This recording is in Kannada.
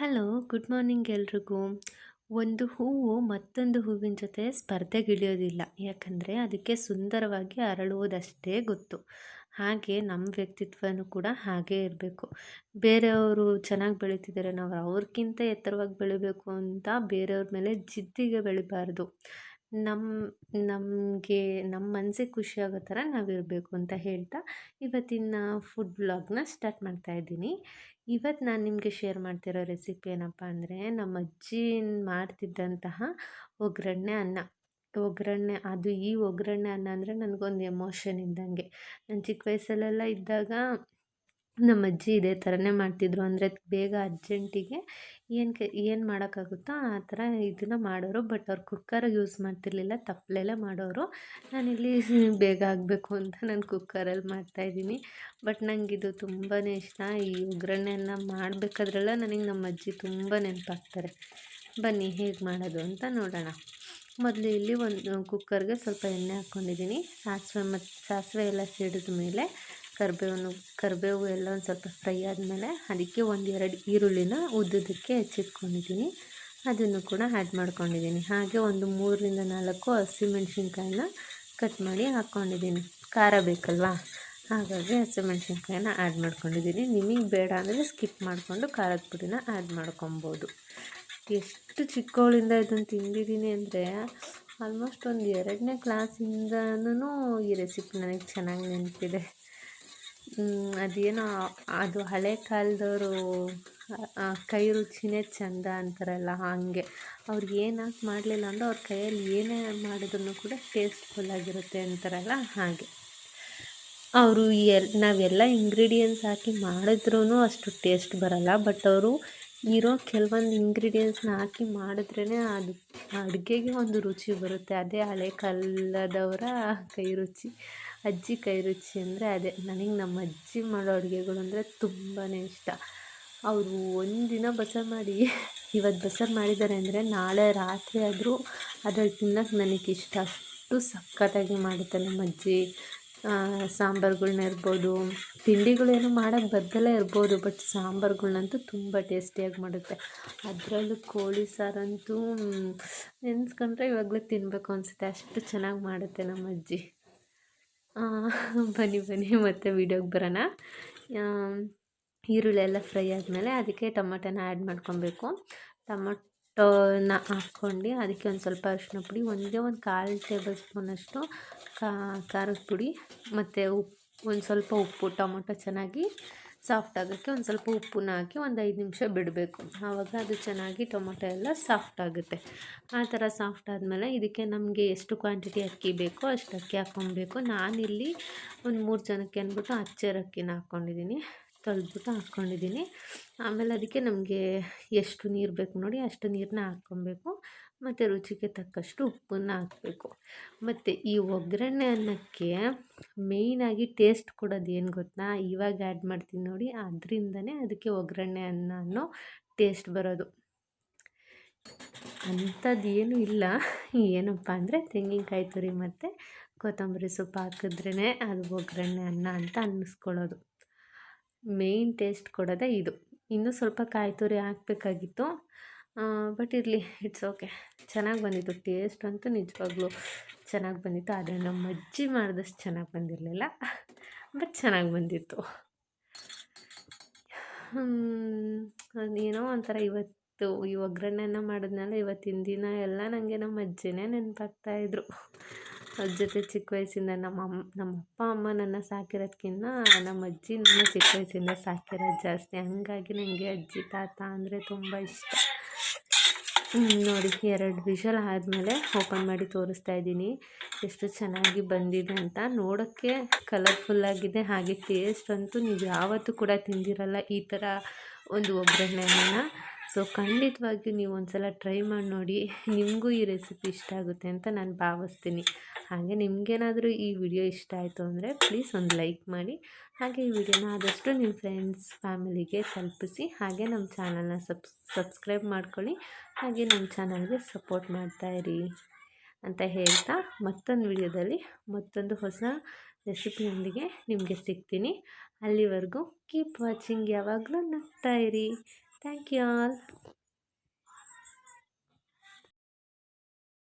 ಹಲೋ, ಗುಡ್ ಮಾರ್ನಿಂಗ್ ಎಲ್ರಿಗೂ. ಒಂದು ಹೂವು ಮತ್ತೊಂದು ಹೂವಿನ ಜೊತೆ ಸ್ಪರ್ಧೆಗಿಳಿಯೋದಿಲ್ಲ. ಯಾಕಂದರೆ ಅದಕ್ಕೆ ಸುಂದರವಾಗಿ ಅರಳುವುದಷ್ಟೇ ಗೊತ್ತು. ಹಾಗೆ ನಮ್ಮ ವ್ಯಕ್ತಿತ್ವನೂ ಕೂಡ ಹಾಗೇ ಇರಬೇಕು. ಬೇರೆಯವರು ಚೆನ್ನಾಗಿ ಬೆಳೀತಿದ್ದಾರೆ ನಾವು ಅವ್ರಿಗಿಂತ ಎತ್ತರವಾಗಿ ಬೆಳಿಬೇಕು ಅಂತ ಬೇರೆಯವ್ರ ಮೇಲೆ ಜಿದ್ದಿಗೆ ಬೆಳಿಬಾರ್ದು. ನಮ್ಮ ನಮಗೆ ನಮ್ಮ ಮನಸ್ಸಿಗೆ ಖುಷಿಯಾಗೋ ಥರ ನಾವಿರಬೇಕು ಅಂತ ಹೇಳ್ತಾ ಇವತ್ತಿನ ಫುಡ್ ಬ್ಲಾಗ್ನ ಸ್ಟಾರ್ಟ್ ಮಾಡ್ತಾ ಇದ್ದೀನಿ. ಇವತ್ತು ನಾನು ನಿಮಗೆ ಶೇರ್ ಮಾಡ್ತಿರೋ ರೆಸಿಪಿ ಏನಪ್ಪ ಅಂದರೆ ನಮ್ಮ ಅಜ್ಜಿ ಮಾಡ್ತಿದ್ದಂತಹ ಒಗ್ಗರಣೆ ಅನ್ನ. ಒಗ್ಗರಣೆ, ಅದು ಈ ಒಗ್ಗರಣೆ ಅನ್ನ ಅಂದರೆ ನನಗೊಂದು ಎಮೋಷನ್ ಇದ್ದಂಗೆ. ನಾನು ಚಿಕ್ಕ ವಯಸ್ಸಲ್ಲೆಲ್ಲ ಇದ್ದಾಗ ನಮ್ಮ ಅಜ್ಜಿ ಇದೇ ಥರನೇ ಮಾಡ್ತಿದ್ರು. ಅಂದರೆ ಬೇಗ ಅರ್ಜೆಂಟಿಗೆ ಏನು ಕೆ, ಏನು ಮಾಡೋಕ್ಕಾಗುತ್ತೋ? ಆ ಥರ ಇದನ್ನು ಮಾಡೋರು. ಬಟ್ ಅವ್ರು ಕುಕ್ಕರ್ ಯೂಸ್ ಮಾಡ್ತಿರ್ಲಿಲ್ಲ. ತಪ್ಪಲೆಲ್ಲ ಮಾಡೋರು. ನಾನಿಲ್ಲಿ ಬೇಗ ಆಗಬೇಕು ಅಂತ ನಾನು ಕುಕ್ಕರಲ್ಲಿ ಮಾಡ್ತಾಯಿದ್ದೀನಿ ಬಟ್ ನನಗೆ ಇದು ತುಂಬಾ ಇಷ್ಟ. ಈ ಒಗ್ಗರಣೆಯನ್ನು ಮಾಡಬೇಕಾದ್ರೆಲ್ಲ ನನಗೆ ನಮ್ಮ ಅಜ್ಜಿ ತುಂಬ ನೆನಪಾಗ್ತಾರೆ. ಬನ್ನಿ, ಹೇಗೆ ಮಾಡೋದು ಅಂತ ನೋಡೋಣ. ಮೊದಲು ಇಲ್ಲಿ ಒಂದು ಕುಕ್ಕರ್ಗೆ ಸ್ವಲ್ಪ ಎಣ್ಣೆ ಹಾಕ್ಕೊಂಡಿದ್ದೀನಿ ಸಾಸಿವೆ ಮತ್ತು ಸಾಸಿವೆ ಎಲ್ಲ ಸಿಡಿದ ಮೇಲೆ ಕರಿಬೇವನ್ನು ಕರಿಬೇವು ಎಲ್ಲ ಒಂದು ಸ್ವಲ್ಪ ಫ್ರೈ ಆದಮೇಲೆ ಅದಕ್ಕೆ ಒಂದು ಎರಡು ಈರುಳ್ಳಿನ ಉದ್ದದಕ್ಕೆ ಹೆಚ್ಚಿಟ್ಕೊಂಡಿದ್ದೀನಿ ಅದನ್ನು ಕೂಡ ಆ್ಯಡ್ ಮಾಡ್ಕೊಂಡಿದ್ದೀನಿ ಹಾಗೆ ಒಂದು ಮೂರರಿಂದ ನಾಲ್ಕು ಹಸಿಮೆಣ್ಸಿನ್ಕಾಯಿನ ಕಟ್ ಮಾಡಿ ಹಾಕ್ಕೊಂಡಿದ್ದೀನಿ ಖಾರ ಬೇಕಲ್ವಾ? ಹಾಗಾಗಿ ಹಸಿಮೆಣ್ಸಿನ್ಕಾಯಿನ ಆ್ಯಡ್ ಮಾಡ್ಕೊಂಡಿದ್ದೀನಿ ನಿಮಗೆ ಬೇಡ ಅಂದರೆ ಸ್ಕಿಪ್ ಮಾಡಿಕೊಂಡು ಖಾರದ ಪುಡಿನ ಆ್ಯಡ್ ಮಾಡ್ಕೊಬೋದು. ಎಷ್ಟು ಚಿಕ್ಕವಳಿಂದ ಇದನ್ನು ತಿಂದಿದ್ದೀನಿ ಅಂದರೆ ಆಲ್ಮೋಸ್ಟ್ ಒಂದು ಎರಡನೇ ಕ್ಲಾಸಿಂದನೂ ಈ ರೆಸಿಪಿ ನನಗೆ ಚೆನ್ನಾಗಿ ನೆನಪಿದೆ. ಅದೇನೋ ಅದು ಹಳೆ ಕಾಲದವರು ಕೈ ರುಚಿನೇ ಚಂದ ಅಂತಾರಲ್ಲ ಹಾಗೆ. ಅವ್ರಿಗೆ ಏನು ಹಾಕಿ ಮಾಡಲಿಲ್ಲ ಅಂದ್ರೆ ಅವ್ರ ಕೈಯಲ್ಲಿ ಏನೇ ಮಾಡಿದ್ರು ಕೂಡ ಟೇಸ್ಟ್ಫುಲ್ ಆಗಿರುತ್ತೆ ಅಂತಾರಲ್ಲ ಹಾಗೆ. ಅವರು ಎಲ್, ನಾವೆಲ್ಲ ಇಂಗ್ರೀಡಿಯೆಂಟ್ಸ್ ಹಾಕಿ ಮಾಡಿದ್ರೂ ಅಷ್ಟು ಟೇಸ್ಟ್ ಬರಲ್ಲ ಬಟ್ ಅವರು ಇರೋ ಕೆಲವೊಂದು ಇಂಗ್ರೀಡಿಯೆಂಟ್ಸ್ನ ಹಾಕಿ ಮಾಡಿದ್ರೇ ಅದು, ಅಡುಗೆಗೆ ಒಂದು ರುಚಿ ಬರುತ್ತೆ. ಅದೇ ಹಳೆ ಕಾಲದವರ ಕೈ ರುಚಿ. ಅಜ್ಜಿ ಕೈ ರುಚಿ ಅಂದರೆ ಅದೇ. ನನಗೆ ನಮ್ಮ ಅಜ್ಜಿ ಮಾಡೋ ಅಡುಗೆಗಳು ಅಂದರೆ ತುಂಬಾ ಇಷ್ಟ. ಅವರು ಒಂದಿನ ಬಸರ್ ಮಾಡಿ ಇವತ್ತು ಬಸರ್ ಮಾಡಿದ್ದಾರೆ ಅಂದರೆ ನಾಳೆ ರಾತ್ರಿ ಆದರೂ ಅದ್ರಲ್ಲಿ ತಿನ್ನೋಕೆ ನನಗೆ ಇಷ್ಟ. ಅಷ್ಟು ಸಖತ್ತಾಗಿ ಮಾಡುತ್ತೆ ನಮ್ಮ ಅಜ್ಜಿ. ಸಾಂಬಾರುಗಳ್ನ ಇರ್ಬೋದು. ತಿಂಡಿಗಳೇನು ಮಾಡೋಕ್ಕೆ ಬರ್ದಲ್ಲೇ ಇರ್ಬೋದು ಬಟ್ ಸಾಂಬಾರುಗಳ್ನಂತೂ ತುಂಬ ಟೇಸ್ಟಿಯಾಗಿ ಮಾಡುತ್ತೆ. ಅದರಲ್ಲೂ ಕೋಳಿ ಸಾರಂತೂ ನೆನೆಸ್ಕೊಂಡ್ರೆ ಇವಾಗಲೇ ತಿನ್ನಬೇಕು ಅನಿಸುತ್ತೆ. ಅಷ್ಟು ಚೆನ್ನಾಗಿ ಮಾಡುತ್ತೆ ನಮ್ಮ ಅಜ್ಜಿ. ಬನ್ನಿ ಬನ್ನಿ, ಮತ್ತೆ ವೀಡಿಯೋಗೆ ಬರೋಣ. ಈರುಳ್ಳಿ ಎಲ್ಲ ಫ್ರೈ ಆದಮೇಲೆ ಅದಕ್ಕೆ ಟೊಮೊಟೊನ ಆ್ಯಡ್ ಮಾಡ್ಕೊಬೇಕು. ಟೊಮೊಟೊನ ಹಾಕ್ಕೊಂಡು ಅದಕ್ಕೆ ಒಂದು ಸ್ವಲ್ಪ ಅರಿಶಿನ ಪುಡಿ, ಒಂದೇ ಒಂದು ಕಾಲು ಟೇಬಲ್ ಸ್ಪೂನಷ್ಟು ಖಾರದ ಪುಡಿ, ಮತ್ತು ಉಪ್ಪು ಒಂದು ಸ್ವಲ್ಪ ಉಪ್ಪು, ಟೊಮೊಟೊ ಚೆನ್ನಾಗಿ ಸಾಫ್ಟ್ ಆಗೋಕ್ಕೆ ಒಂದು ಸ್ವಲ್ಪ ಉಪ್ಪನ್ನ ಹಾಕಿ ಒಂದು ಐದು ನಿಮಿಷ ಬಿಡಬೇಕು. ಆವಾಗ ಅದು ಚೆನ್ನಾಗಿ ಟೊಮೊಟೊ ಎಲ್ಲ ಸಾಫ್ಟ್ ಆಗುತ್ತೆ. ಆ ಥರ ಸಾಫ್ಟ್ ಆದಮೇಲೆ ಇದಕ್ಕೆ ನಮಗೆ ಎಷ್ಟು ಕ್ವಾಂಟಿಟಿ ಅಕ್ಕಿ ಬೇಕೋ ಅಷ್ಟು ಅಕ್ಕಿ ಹಾಕ್ಕೊಬೇಕು. ನಾನಿಲ್ಲಿ ಒಂದು ಮೂರು ಜನಕ್ಕೆ ಅಂದ್ಬಿಟ್ಟು ಅಚ್ಚರ ಅಕ್ಕಿನ ಹಾಕ್ಕೊಂಡಿದ್ದೀನಿ. ತೊಳೆದ್ಬಿಟ್ಟು ಹಾಕ್ಕೊಂಡಿದ್ದೀನಿ. ಆಮೇಲೆ ಅದಕ್ಕೆ ನಮಗೆ ಎಷ್ಟು ನೀರು ಬೇಕು ನೋಡಿ ಅಷ್ಟು ನೀರನ್ನ ಹಾಕ್ಕೊಬೇಕು. ಮತ್ತು ರುಚಿಗೆ ತಕ್ಕಷ್ಟು ಉಪ್ಪನ್ನು ಹಾಕಬೇಕು. ಮತ್ತು ಈ ಒಗ್ಗರಣೆ ಅನ್ನಕ್ಕೆ ಮೇಯ್ನಾಗಿ ಟೇಸ್ಟ್ ಕೊಡೋದು ಏನು ಗೊತ್ತಾ? ಇವಾಗ ಆ್ಯಡ್ ಮಾಡ್ತೀನಿ ನೋಡಿ, ಅದರಿಂದನೇ ಅದಕ್ಕೆ ಒಗ್ಗರಣೆ ಅನ್ನ ಅನ್ನೋ ಟೇಸ್ಟ್ ಬರೋದು. ಅಂಥದ್ದು ಏನೂ ಇಲ್ಲ. ಏನಪ್ಪ ಅಂದರೆ ತೆಂಗಿನಕಾಯಿ ತುರಿ ಮತ್ತು ಕೊತ್ತಂಬರಿ ಸೊಪ್ಪು ಹಾಕಿದ್ರೇ ಅದು ಒಗ್ಗರಣೆ ಅನ್ನ ಅಂತ ಅನ್ನಿಸ್ಕೊಳ್ಳೋದು. ಮೇಯ್ನ್ ಟೇಸ್ಟ್ ಕೊಡೋದೇ ಇದು. ಇನ್ನೂ ಸ್ವಲ್ಪ ಕಾಯಿ ತುರಿ ಹಾಕಬೇಕಾಗಿತ್ತು. ಬಟ್ ಇರಲಿ ಇಟ್ಸ್ ಓಕೆ ಚೆನ್ನಾಗಿ ಬಂದಿತ್ತು ಟೇಸ್ಟ್ ಅಂತೂ ನಿಜವಾಗ್ಲೂ ಚೆನ್ನಾಗಿ ಬಂದಿತ್ತು. ಆದರೆ ನಮ್ಮ ಅಜ್ಜಿ ಮಾಡಿದಷ್ಟು ಚೆನ್ನಾಗಿ ಬಂದಿರಲಿಲ್ಲ. ಬಟ್ ಚೆನ್ನಾಗಿ ಬಂದಿತ್ತು. ಏನೋ ಒಂಥರ ಇವತ್ತು, ಈ ಒಗ್ಗರಣೆನ ಮಾಡಿದ್ನಲ್ಲ, ಇವತ್ತಿನ ದಿನ ಎಲ್ಲ ನನಗೆ ನಮ್ಮ ಅಜ್ಜಿನೇ ನೆನಪಾಗ್ತಾಯಿದ್ರು ಅದ್ರ ಜೊತೆ ಚಿಕ್ಕ ವಯಸ್ಸಿಂದ ನಮ್ಮ ಅಮ್ಮ ನಮ್ಮ ಅಪ್ಪ, ಅಮ್ಮ ನನ್ನ ಸಾಕಿರೋದ್ಕಿಂತ ನಮ್ಮ ಅಜ್ಜಿ ನನ್ನ ಚಿಕ್ಕ ವಯಸ್ಸಿಂದ ಸಾಕಿರೋದು ಜಾಸ್ತಿ. ಹಂಗಾಗಿ ನನಗೆ ಅಜ್ಜಿ, ತಾತ ಅಂದರೆ ತುಂಬ ಇಷ್ಟ. ನೋಡಿ, ಎರಡು ವಿಷಲ್ ಆದಮೇಲೆ ಓಪನ್ ಮಾಡಿ ತೋರಿಸ್ತಾ ಇದ್ದೀನಿ. ಎಷ್ಟು ಚೆನ್ನಾಗಿ ಬಂದಿದೆ ಅಂತ. ನೋಡೋಕ್ಕೆ ಕಲರ್ಫುಲ್ಲಾಗಿದೆ ಹಾಗೆ ಟೇಸ್ಟ್ ಅಂತೂ ನೀವು ಯಾವತ್ತೂ ಕೂಡ ತಿಂದಿರಲ್ಲ ಈ ಥರ ಒಂದು ಒಗ್ಗರಣೆನ. ಸೊ ಖಂಡಿತವಾಗಿಯೂ ನೀವು ಒಂದು ಸಲ ಟ್ರೈ ಮಾಡಿ ನೋಡಿ. ನಿಮಗೂ ಈ ರೆಸಿಪಿ ಇಷ್ಟ ಆಗುತ್ತೆ ಅಂತ ನಾನು ಭಾವಿಸ್ತೀನಿ. ಹಾಗೆ ನಿಮಗೇನಾದರೂ ಈ ವಿಡಿಯೋ ಇಷ್ಟ ಆಯಿತು ಅಂದರೆ ಪ್ಲೀಸ್ ಒಂದು ಲೈಕ್ ಮಾಡಿ. ಹಾಗೆ ಈ ವಿಡಿಯೋನ ಆದಷ್ಟು ನಿಮ್ಮ ಫ್ರೆಂಡ್ಸ್ ಫ್ಯಾಮಿಲಿಗೆ ತಲುಪಿಸಿ. ಹಾಗೆ ನಮ್ಮ ಚಾನಲ್ನ ಸಬ್ಸ್ ಸಬ್ಸ್ಕ್ರೈಬ್ ಮಾಡ್ಕೊಳ್ಳಿ. ಹಾಗೆ ನಮ್ಮ ಚಾನಲ್ಗೆ ಸಪೋರ್ಟ್ ಮಾಡ್ತಾ ಇರಿ ಅಂತ ಹೇಳ್ತಾ ಮತ್ತೊಂದು ವಿಡಿಯೋದಲ್ಲಿ ಮತ್ತೊಂದು ಹೊಸ ರೆಸಿಪಿಯೊಂದಿಗೆ ನಿಮಗೆ ಸಿಗ್ತೀನಿ. ಅಲ್ಲಿವರೆಗೂ ಕೀಪ್ ವಾಚಿಂಗ್ ಯಾವಾಗಲೂ ನಗ್ತಾಯಿರಿ Thank you all.